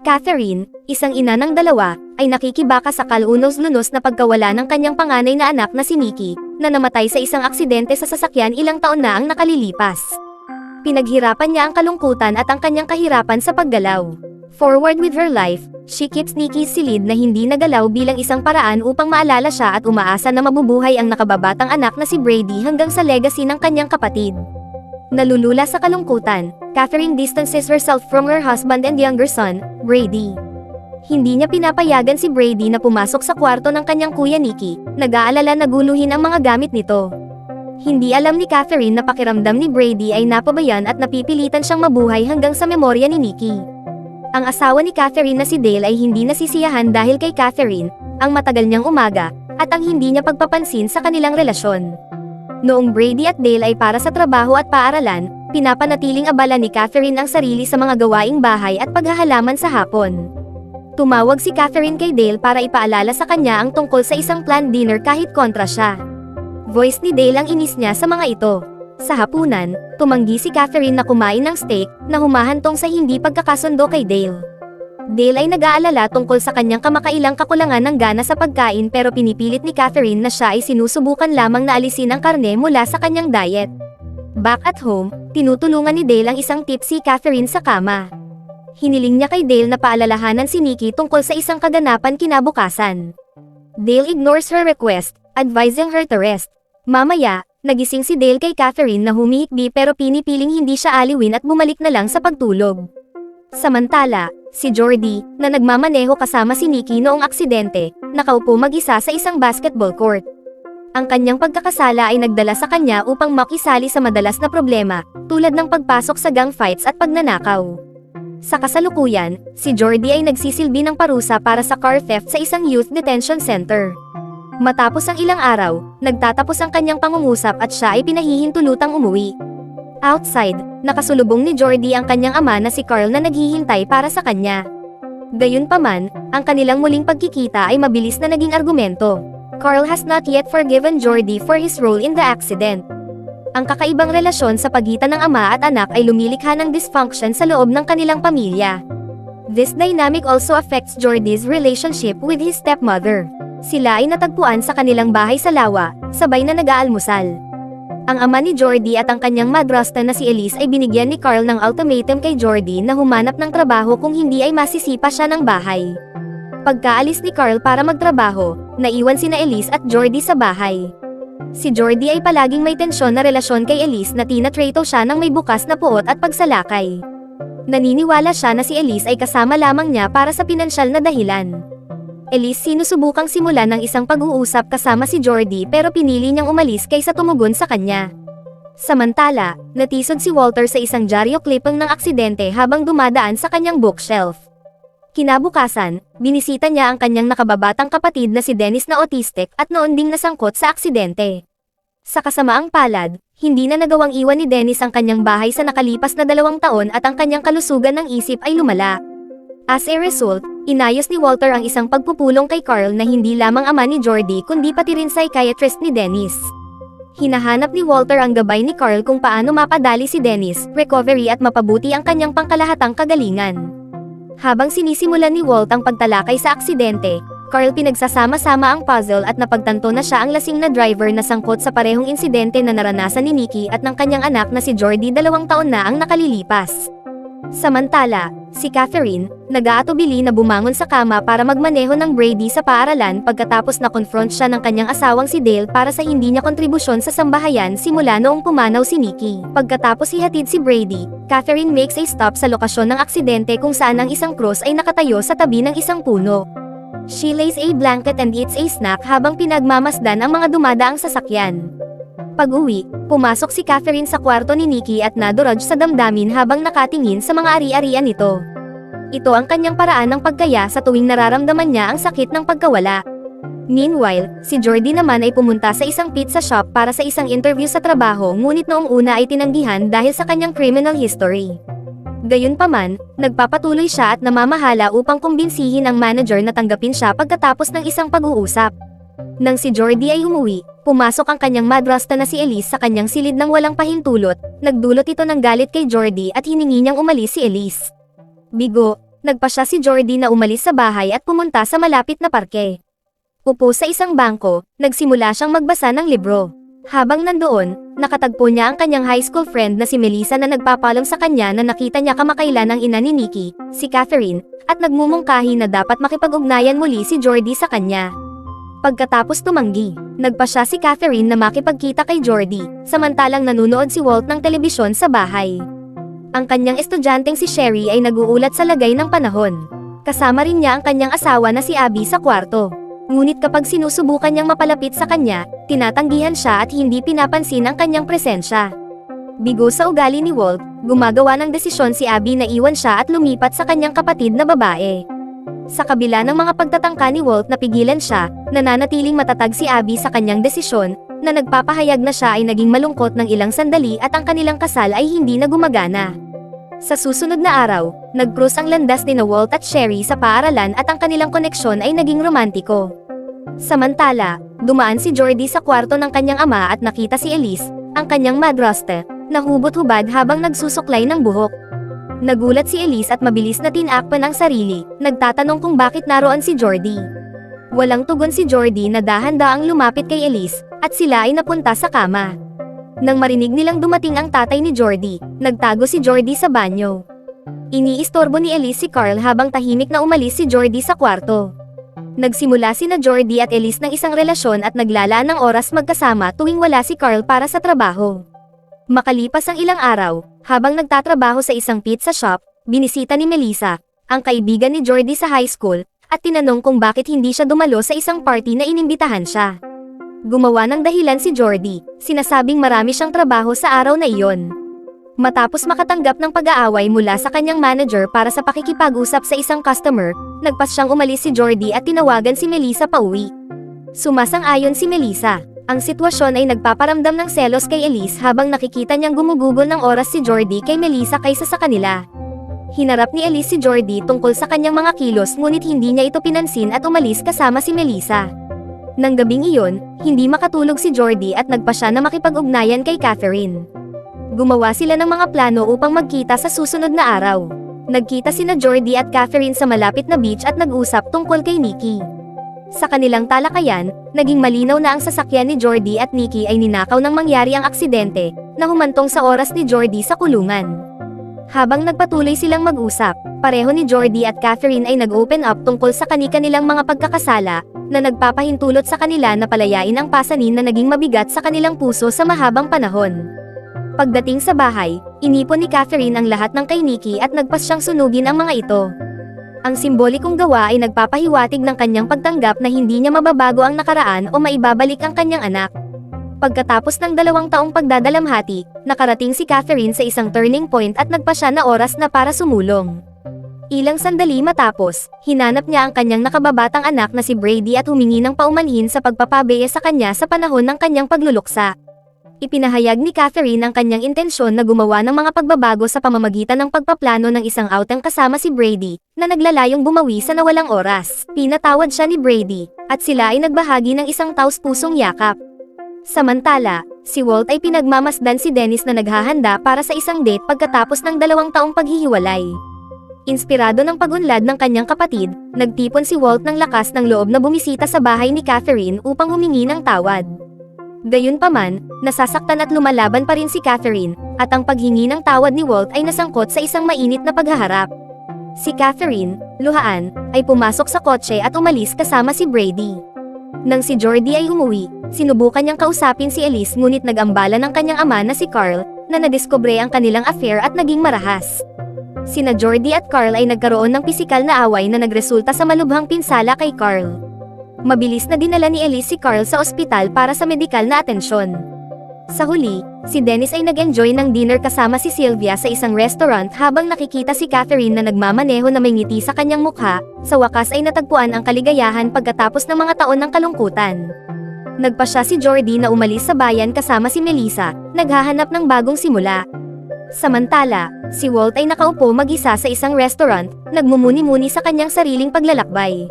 Catherine, isang ina ng dalawa, ay nakikibaka sa kalunos-lunos na pagkawala ng kanyang panganay na anak na si Nikki, na namatay sa isang aksidente sa sasakyan ilang taon na ang nakalilipas. Pinaghirapan niya ang kalungkutan at ang kanyang kahirapan sa paggalaw. Forward with her life, she keeps Nikki's silid na hindi nagalaw bilang isang paraan upang maalala siya at umaasa na mabubuhay ang nakababatang anak na si Brady hanggang sa legacy ng kanyang kapatid. Nalulula sa kalungkutan, Catherine distances herself from her husband and younger son, Brady. Hindi niya pinapayagan si Brady na pumasok sa kwarto ng kanyang kuya Nikki, nag-aalala na guluhin ang mga gamit nito. Hindi alam ni Catherine na pakiramdam ni Brady ay napabayan at napipilitan siyang mabuhay hanggang sa memorya ni Nikki. Ang asawa ni Catherine na si Dale ay hindi nasisiyahan dahil kay Catherine, ang matagal niyang umaga, at ang hindi niya pagpapansin sa kanilang relasyon. Noong Brady at Dale ay para sa trabaho at paaralan, pinapanatiling abala ni Catherine ang sarili sa mga gawaing bahay at paghahalaman sa hapon. Tumawag si Catherine kay Dale para ipaalala sa kanya ang tungkol sa isang planned dinner kahit kontra siya. Voice ni Dale ang inis niya sa mga ito. Sa hapunan, tumanggi si Catherine na kumain ng steak na humahantong sa hindi pagkakasundo kay Dale. Dale ay nag-aalala tungkol sa kanyang kamakailang kakulangan ng gana sa pagkain pero pinipilit ni Catherine na siya ay sinusubukan lamang na alisin ang karne mula sa kanyang diet. Back at home, tinutulungan ni Dale ang isang tipsy Catherine sa kama. Hiniling niya kay Dale na paalalahanan si Nikki tungkol sa isang kaganapan kinabukasan. Dale ignores her request, advising her to rest. Mamaya, nagising si Dale kay Catherine na humihikbi pero pinipiling hindi siya aliwin at bumalik na lang sa pagtulog. Samantala, si Jordy, na nagmamaneho kasama si Nikki noong aksidente, nakaupo mag-isa sa isang basketball court. Ang kanyang pagkakasala ay nagdala sa kanya upang makisali sa madalas na problema, tulad ng pagpasok sa gang fights at pagnanakaw. Sa kasalukuyan, si Jordy ay nagsisilbi ng parusa para sa car theft sa isang youth detention center. Matapos ang ilang araw, nagtatapos ang kanyang pangungusap at siya ay pinahihintulutang umuwi. Outside, nakasulubong ni Jordy ang kanyang ama na si Carl na naghihintay para sa kanya. Gayunpaman, ang kanilang muling pagkikita ay mabilis na naging argumento. Carl has not yet forgiven Jordy for his role in the accident. Ang kakaibang relasyon sa pagitan ng ama at anak ay lumilikha ng dysfunction sa loob ng kanilang pamilya. This dynamic also affects Jordy's relationship with his stepmother. Sila ay natagpuan sa kanilang bahay sa lawa, sabay na nag-aalmusal. Ang ama ni Jordy at ang kanyang madrasta na si Elise ay binigyan ni Carl ng ultimatum kay Jordy na humanap ng trabaho kung hindi ay masisipa siya ng bahay. Pagkaalis ni Carl para magtrabaho, naiwan sina Elise at Jordy sa bahay. Si Jordy ay palaging may tensyon na relasyon kay Elise na tinatrato siya ng may bukas na puot at pagsalakay. Naniniwala siya na si Elise ay kasama lamang niya para sa pinansyal na dahilan. Elise sinusubukang simulan ng isang pag-uusap kasama si Jordy pero pinili niyang umalis kaysa tumugon sa kanya. Samantala, natisod si Walter sa isang dyaryo clipping ng aksidente habang dumadaan sa kanyang bookshelf. Kinabukasan, binisita niya ang kanyang nakababatang kapatid na si Dennis na autistic at noon ding nasangkot sa aksidente. Sa kasamaang palad, hindi na nagawang iwan ni Dennis ang kanyang bahay sa nakalipas na dalawang taon at ang kanyang kalusugan ng isip ay lumala. As a result, inayos ni Walter ang isang pagpupulong kay Carl na hindi lamang ama ni Jordy kundi pati rin psychiatrist ni Dennis. Hinahanap ni Walter ang gabay ni Carl kung paano mapadali si Dennis, recovery at mapabuti ang kanyang pangkalahatang kagalingan. Habang sinisimulan ni Walt ang pagtalakay sa aksidente, Carl pinagsasama-sama ang puzzle at napagtanto na siya ang lasing na driver na sangkot sa parehong insidente na naranasan ni Nikki at ng kanyang anak na si Jordy dalawang taon na ang nakalilipas. Samantala, si Catherine, nag-aatubili na bumangon sa kama para magmaneho ng Brady sa paaralan pagkatapos na confront siya ng kanyang asawang si Dale para sa hindi niya kontribusyon sa sambahayan simula noong pumanaw si Nikki. Pagkatapos ihatid si Brady, Catherine makes a stop sa lokasyon ng aksidente kung saan ang isang cross ay nakatayo sa tabi ng isang puno. She lays a blanket and eats a snack habang pinagmamasdan ang mga dumadaang sasakyan. Pag-uwi, pumasok si Catherine sa kwarto ni Nikki at nadurog sa damdamin habang nakatingin sa mga ari-arian nito. Ito ang kanyang paraan ng pagkaya sa tuwing nararamdaman niya ang sakit ng pagkawala. Meanwhile, si Jordy naman ay pumunta sa isang pizza shop para sa isang interview sa trabaho ngunit noong una ay tinanggihan dahil sa kanyang criminal history. Gayunpaman, nagpapatuloy siya at namamahala upang kumbinsihin ang manager na tanggapin siya pagkatapos ng isang pag-uusap. Nang si Jordy ay umuwi, pumasok ang kanyang madrasta na si Elise sa kanyang silid ng walang pahintulot, nagdulot ito ng galit kay Jordy at hiningi niyang umalis si Elise. Bigo, nagpa siya si Jordy na umalis sa bahay at pumunta sa malapit na parke. Upo sa isang bangko, nagsimula siyang magbasa ng libro. Habang nandoon, nakatagpo niya ang kanyang high school friend na si Melissa na nagpapalong sa kanya na nakita niya kamakailan ng ina ni Nikki, si Catherine, at nagmumungkahi na dapat makipag-ugnayan muli si Jordy sa kanya. Pagkatapos tumanggi, nagpa siya si Catherine na makipagkita kay Jordy, samantalang nanunood si Walt ng telebisyon sa bahay. Ang kanyang estudyanteng si Sherry ay naguulat sa lagay ng panahon. Kasama rin niya ang kanyang asawa na si Abby sa kwarto. Ngunit kapag sinusubukan niyang mapalapit sa kanya, tinatanggihan siya at hindi pinapansin ang kanyang presensya. Bigo sa ugali ni Walt, gumagawa ng desisyon si Abby na iwan siya at lumipat sa kanyang kapatid na babae. Sa kabila ng mga pagtatangka ni Walt na pigilan siya, nananatiling matatag si Abby sa kanyang desisyon, na nagpapahayag na siya ay naging malungkot ng ilang sandali at ang kanilang kasal ay hindi na gumagana. Sa susunod na araw, nag-cruise ang landas ni na Walt at Sherry sa paaralan at ang kanilang koneksyon ay naging romantiko. Samantala, dumaan si Jordy sa kwarto ng kanyang ama at nakita si Elise, ang kanyang madraste, na hubot-hubad habang nagsusuklay ng buhok. Nagulat si Elise at mabilis na tinakpan ang sarili, nagtatanong kung bakit naroon si Jordy. Walang tugon si Jordy na dahan-daang lumapit kay Elise, at sila ay napunta sa kama. Nang marinig nilang dumating ang tatay ni Jordy, nagtago si Jordy sa banyo. Iniistorbo ni Elise si Carl habang tahimik na umalis si Jordy sa kwarto. Nagsimula si na Jordy at Elise ng isang relasyon at naglalaan ng oras magkasama tuwing wala si Carl para sa trabaho. Makalipas ang ilang araw, habang nagtatrabaho sa isang pizza shop, binisita ni Melissa, ang kaibigan ni Jordy sa high school, at tinanong kung bakit hindi siya dumalo sa isang party na inimbitahan siya. Gumawa ng dahilan si Jordy, sinasabing marami siyang trabaho sa araw na iyon. Matapos makatanggap ng pag-aaway mula sa kanyang manager para sa pakikipag-usap sa isang customer, nagpas siyang umalis si Jordy at tinawagan si Melissa pauwi. Sumasang-ayon si Melissa. Ang sitwasyon ay nagpaparamdam ng selos kay Elise habang nakikita niyang gumugugol ng oras si Jordy kay Melissa kaysa sa kanila. Hinarap ni Elise si Jordy tungkol sa kanyang mga kilos ngunit hindi niya ito pinansin at umalis kasama si Melissa. Nang gabing iyon, hindi makatulog si Jordy at nagpa siya na makipag-ugnayan kay Catherine. Gumawa sila ng mga plano upang magkita sa susunod na araw. Nagkita sina Jordy at Catherine sa malapit na beach at nag-usap tungkol kay Nikki. Sa kanilang talakayan, naging malinaw na ang sasakyan ni Jordy at Nikki ay ninakaw nang mangyari ang aksidente, na humantong sa oras ni Jordy sa kulungan. Habang nagpatuloy silang mag-usap, pareho ni Jordy at Catherine ay nag-open up tungkol sa kani-kanilang mga pagkakasala, na nagpapahintulot sa kanila na palayain ang pasanin na naging mabigat sa kanilang puso sa mahabang panahon. Pagdating sa bahay, inipon ni Catherine ang lahat ng kay Nikki at nagpas siyang sunugin ang mga ito. Ang simbolikong gawa ay nagpapahiwatig ng kanyang pagtanggap na hindi niya mababago ang nakaraan o maibabalik ang kanyang anak. Pagkatapos ng dalawang taong pagdadalamhati, nakarating si Catherine sa isang turning point at nagpa siya na oras na para sumulong. Ilang sandali matapos, hinanap niya ang kanyang nakababatang anak na si Brady at humingi ng paumanhin sa pagpapabeya sa kanya sa panahon ng kanyang pagluluksa. Ipinahayag ni Catherine ang kanyang intensyon na gumawa ng mga pagbabago sa pamamagitan ng pagpaplano ng isang outing kasama si Brady, na naglalayong bumawi sa nawalang oras. Pinatawad siya ni Brady, at sila ay nagbahagi ng isang taus-pusong yakap. Samantala, si Walt ay pinagmamasdan si Dennis na naghahanda para sa isang date pagkatapos ng dalawang taong paghihiwalay. Inspirado ng pagunlad ng kanyang kapatid, nagtipon si Walt ng lakas ng loob na bumisita sa bahay ni Catherine upang humingi ng tawad. Gayunpaman, nasasaktan at lumalaban pa rin si Catherine, at ang paghingi ng tawad ni Walt ay nasangkot sa isang mainit na paghaharap. Si Catherine, luhaan, ay pumasok sa kotse at umalis kasama si Brady. Nang si Jordy ay umuwi, sinubukan niyang kausapin si Elise ngunit nag-ambala ng kanyang ama na si Carl, na nadiskubre ang kanilang affair at naging marahas. Sina Jordy at Carl ay nagkaroon ng pisikal na away na nagresulta sa malubhang pinsala kay Carl. Mabilis na dinala ni Elise si Carl sa ospital para sa medikal na atensyon. Sa huli, si Dennis ay nag-enjoy ng dinner kasama si Sylvia sa isang restaurant habang nakikita si Catherine na nagmamaneho na may ngiti sa kanyang mukha, sa wakas ay natagpuan ang kaligayahan pagkatapos ng mga taon ng kalungkutan. Nagpa siya si Jordy na umalis sa bayan kasama si Melissa, naghahanap ng bagong simula. Samantala, si Walt ay nakaupo mag-isa sa isang restaurant, nagmumuni-muni sa kanyang sariling paglalakbay.